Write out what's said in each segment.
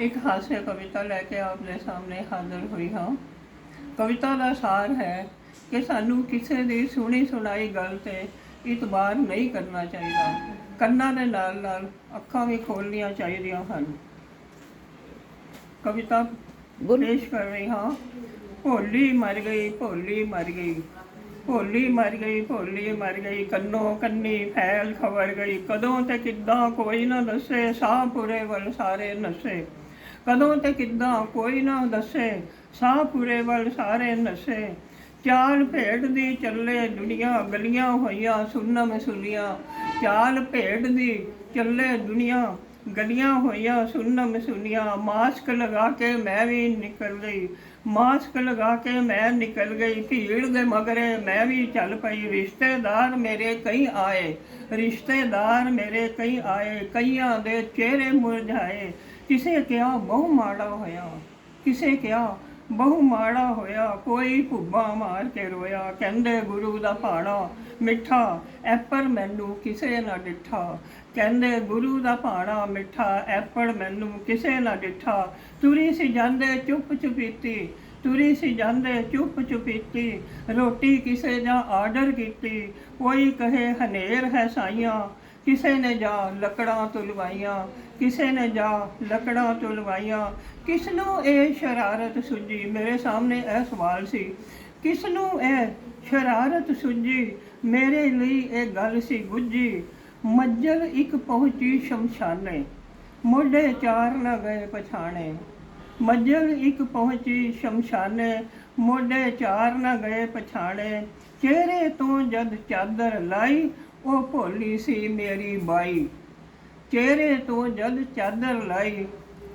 ਇੱਕ ਹਾस्य ਕਵਿਤਾ ਲੈ ਕੇ ਆਪਣੇ ਸਾਹਮਣੇ ਹਾਜ਼ਰ ਹੋਈ ਹਾਂ। ਕਵਿਤਾ ਦਾ ਸਾਰ ਹੈ ਕਿ ਸਾਨੂੰ ਕਿਸੇ ਦੀ ਸੁਣੀ ਸੁਣਾਈ ਗੱਲ ਤੇ ਇਤਬਾਰ ਨਹੀਂ ਕਰਨਾ ਚਾਹੀਦਾ। ਕੰਨਾਂ ਦੇ ਨਾਲ ਨਾਲ ਅੱਖਾਂ ਵੀ ਖੋਲਣੀਆਂ ਚਾਹੀਦੀਆਂ ਹਨ। ਕਵਿਤਾ ਪੇਸ਼ ਕਰ ਰਹੀ ਹਾਂ। ਭੋਲੀ ਮਰ ਗਈ ਭੋਲੀ ਮਰ ਗਈ। ਭੋਲੀ ਮਰ ਗਈ ਭੋਲੀ ਮਰ ਗਈ। ਕੰਨੋ ਕੰਨੀ ਫੈਲ ਖਬਰ ਗਈ। ਕਦੋਂ ਤੇ ਕਿੱਦਾਂ ਕੋਈ ਨਾ ਦੱਸੇ ਸਾਹ ਪੂਰੇ ਵੱਲ ਸਾਰੇ ਨਸੇ। ਕਦੋਂ ਤੇ ਕਿੱਦਾਂ ਕੋਈ ਨਾ ਦੱਸੇ, ਸਾਹ ਪੂਰੇ ਵੱਲ ਸਾਰੇ ਨਸੇ। ਚਾਲ ਭੇਡ ਦੀ ਚੱਲੇ ਦੁਨੀਆ ਗਲੀਆਂ ਹੋਈਆਂ ਸੁੰਨਮ ਸੁਨੀਆਂ। ਚਾਲ ਭੇਡ ਦੀ ਚੱਲੇ ਦੁਨੀਆ ਗਲੀਆਂ ਹੋਈਆਂ ਸੁਨਮ ਸੁਨੀਆਂ। ਮਾਸਕ ਲਗਾ ਕੇ ਮੈਂ ਵੀ ਨਿਕਲ ਗਈ, ਮਾਸਕ ਲਗਾ ਕੇ ਮੈਂ ਨਿਕਲ ਗਈ। ਭੀੜ ਦੇ ਮਗਰੇ ਮੈਂ ਵੀ ਚੱਲ ਪਈ। ਰਿਸ਼ਤੇਦਾਰ ਮੇਰੇ ਕਈ ਆਏ, ਰਿਸ਼ਤੇਦਾਰ ਮੇਰੇ ਕਈ ਆਏ। ਕਈਆਂ ਦੇ ਚਿਹਰੇ ਮੁਰਝਾਏ ਕਿਸੇ ਕਿਹਾ ਬਹੁ ਮਾੜਾ ਹੋਇਆ, ਕਿਸੇ ਕਿਹਾ ਬਹੁ ਮਾੜਾ ਹੋਇਆ, ਕੋਈ ਭੁੱਬਾ ਮਾਰ ਕੇ ਰੋਇਆ, ਕਹਿੰਦੇ ਗੁਰੂ ਦਾ ਭਾਣਾ ਮਿੱਠਾ, ਐਪਰ ਮੈਨੂੰ ਕਿਸੇ ਨਾ ਡਿੱਠਾ, ਕਹਿੰਦੇ ਗੁਰੂ ਦਾ ਭਾਣਾ ਮਿੱਠਾ, ਐਪਰ ਮੈਨੂੰ ਕਿਸੇ ਨਾ ਡਿੱਠਾ, ਤੁਰੀ ਸੀ ਜਾਂਦੇ ਚੁੱਪ ਚੁਪੀਤੀ, ਤੁਰੀ ਸੀ ਜਾਂਦੇ ਚੁੱਪ ਚੁਪੀਤੀ, ਰੋਟੀ ਕਿਸੇ ਦਾ ਆਰਡਰ ਕੀਤੀ, ਕੋਈ ਕਹੇ ਹਨੇਰ ਹੈ ਸਾਈਆਂ, ਕਿਸੇ ਨੇ ਜਾ ਲੱਕੜਾਂ ਤੁਲਵਾਈਆਂ ਕਿਸੇ ਨੇ ਜਾ ਲੱਕੜਾਂ ਤੁਲਵਾਈਆਂ ਕਿਸ ਨੂੰ ਇਹ ਸ਼ਰਾਰਤ ਸੁਝੀ? ਮੇਰੇ ਸਾਹਮਣੇ ਇਹ ਸਵਾਲ ਸੀ। ਕਿਸ ਨੂੰ ਇਹ ਸ਼ਰਾਰਤ ਸੁਝੀ? ਮੇਰੇ ਲਈ ਇਹ ਗੱਲ ਸੀ ਗੁੱਜੀ ਮੱਜਲ ਇੱਕ ਪਹੁੰਚੀ ਸ਼ਮਸ਼ਾਨੇ। ਮੋਢੇ ਚਾਰ ਨਾ ਗਏ ਪਛਾਣੇ। ਮੱਜਲ ਇੱਕ ਪਹੁੰਚੀ ਸ਼ਮਸ਼ਾਨੇ। ਮੋਢੇ ਚਾਰ ਨਾ ਗਏ ਪਛਾਣੇ। ਚਿਹਰੇ ਤੋਂ ਜਦ ਚਾਦਰ ਲਾਈ, ਉਹ ਭੋਲੀ ਸੀ ਮੇਰੀ ਬਾਈ। ਚਿਹਰੇ ਤੋਂ ਜਦ ਚਾਦਰ ਲਾਈ।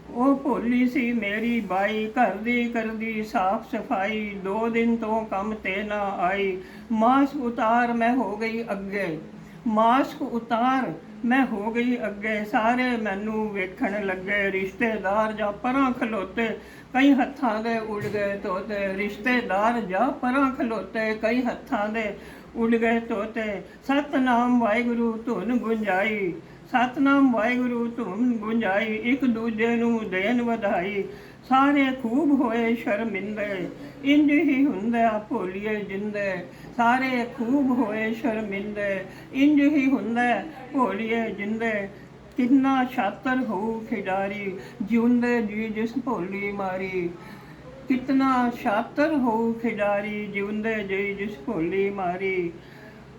ਉਹ ਭੋਲੀ ਸੀ ਮੇਰੀ ਬਾਈ ਘਰ ਦੀ ਕਰਦੀ ਸਾਫ਼ ਸਫ਼ਾਈ। ਦੋ ਦਿਨ ਤੋਂ ਕੰਮ ਤੇ ਨਾ ਆਈ। ਮਾਸਕ ਉਤਾਰ ਮੈਂ ਹੋ ਗਈ ਅੱਗੇ। ਮਾਸਕ ਉਤਾਰ ਮੈਂ ਹੋ ਗਈ ਅੱਗੇ। ਸਾਰੇ ਮੈਨੂੰ ਵੇਖਣ ਲੱਗੇ। ਰਿਸ਼ਤੇਦਾਰ ਜਾਂ ਪਰਾਂ ਖਲੋਤੇ, ਕਈ ਹੱਥਾਂ ਦੇ ਉੱਡ ਗਏ ਤੋਤੇ। ਰਿਸ਼ਤੇਦਾਰ ਜਾਂ ਪਰਾਂ ਖਲੋਤੇ, ਕਈ ਹੱਥਾਂ ਦੇ ਉੱਡ ਗਏ ਤੋਤੇ। ਸਤਨਾਮ ਵਾਹਿਗੁਰੂ ਧੁਨ ਗੁੰਜਾਈ। ਸਤਨਾਮ ਵਾਹਿਗੁਰੂ ਧੁਨ ਗੁੰਜਾਈ, ਇੱਕ ਦੂਜੇ ਨੂੰ ਦੇਣ ਵਧਾਈ। ਸਾਰੇ ਖੂਬ ਹੋਏ, ਸ਼ਰਮਿੰਦੇ। ਇੰਜ ਹੀ ਹੁੰਦਾ ਭੋਲੀਏ ਜਿੰਦੇ। ਸਾਰੇ ਖੂਬ ਹੋਏ, ਸ਼ਰਮਿੰਦੇ। ਇੰਜ ਹੀ ਹੁੰਦਾ ਭੋਲੀਏ ਜਿੰਦੇ। ਕਿੰਨਾ ਛਾਤਰ ਹੋਊ ਖਿਡਾਰੀ, ਜਿਉਂਦੇ ਜੀ ਜਿਸ ਭੋਲੀ ਮਾਰੀ। ਕਿਤਨਾ ਛਾਤਰ ਹੋਊ ਖਿਡਾਰੀ, ਜਿਉਂਦੇ ਜੀ ਜਿਸ ਭੋਲੀ ਮਾਰੀ।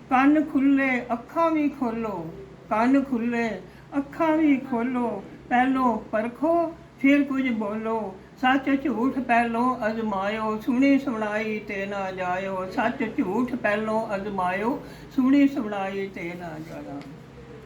ਕੰਨ ਖੁੱਲੇ, ਅੱਖਾਂ ਵੀ ਖੋਲੋ। ਕੰਨ ਖੁੱਲੇ ਅੱਖਾਂ ਵੀ ਖੋਲੋ ਪਹਿਲੋਂ ਪਰਖੋ, ਫਿਰ ਕੁਝ ਬੋਲੋ। ਸੱਚ ਝੂਠ ਪਹਿਲੋਂ ਅਜ਼ਮਾਇਓ, ਸੁਣੀ ਸੁਣਾਈ ਤੇ ਨਾ ਜਾਇਓ। ਸੱਚ ਝੂਠ ਪਹਿਲੋਂ ਅਜ਼ਮਾਇਓ, ਸੁਣੀ ਸੁਣਾਈ ਤੇ ਨਾ ਜਾਇਓ